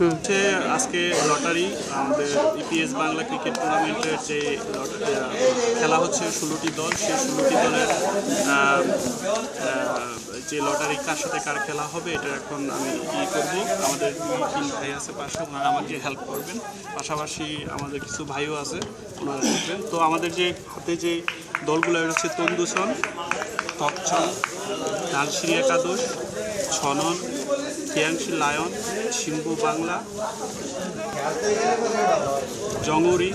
হচ্ছে আজকে লটারি, আমাদের ইপিএস বাংলা ক্রিকেট টুর্নামেন্টের যে খেলা হচ্ছে ষোলোটি দল। সেই ষোলোটি দলের যে লটারি, কার সাথে কার খেলা হবে, এটা এখন আমি ই করব। আমাদের তিন ভাই আছে পাশে, ওনারা আমাকে হেল্প করবেন। পাশাপাশি আমাদের কিছু ভাইও আছে, ওনারা দেখবেন। তো আমাদের যে হাতে যে দলগুলো হচ্ছে তন্দুসন তকচন ডালশিরি একাদশ, ছনন টিয়াংশি লায়ন সিম্বু বাংলা, জঙ্গরি,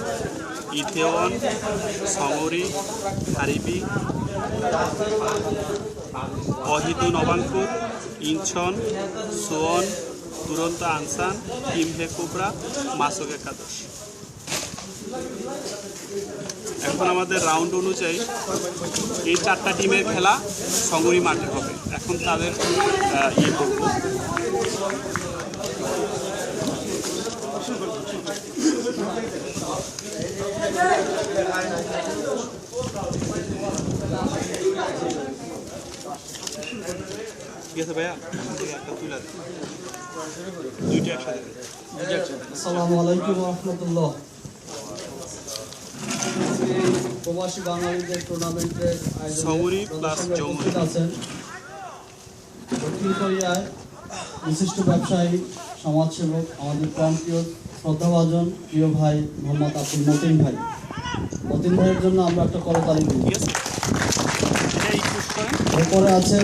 ইথেওয়ন, সঙ্গরি, হারিবি, অহিদু নবাঙ্কুর, ইনছন, সোয়ন, দুরন্ত আনসান, কিমহে কোবরা, মাসক একাদশ। এখন আমাদের রাউন্ড অনুযায়ী এই চারটা টিমের খেলা সঙ্গরি মাঠে হবে। এখন তাদের ইয়ে করব। ভাইয়া? আসসালামু আলাইকুম রহমতুল্লাহ। প্রবাসী বাঙালিদের টুর্নামেন্টের সৌরি আছেন দক্ষিণ কোরিয়ায় বিশিষ্ট ব্যবসায়ী সমাজসেবক আমাদের প্রান্তীয় শ্রদ্ধাভাজন প্রিয় ভাই মোহাম্মদ আব্দুল মতিন ভাই। মতিন ভাইয়ের জন্য আমরা একটা করতালি দিই। এরপরে আছে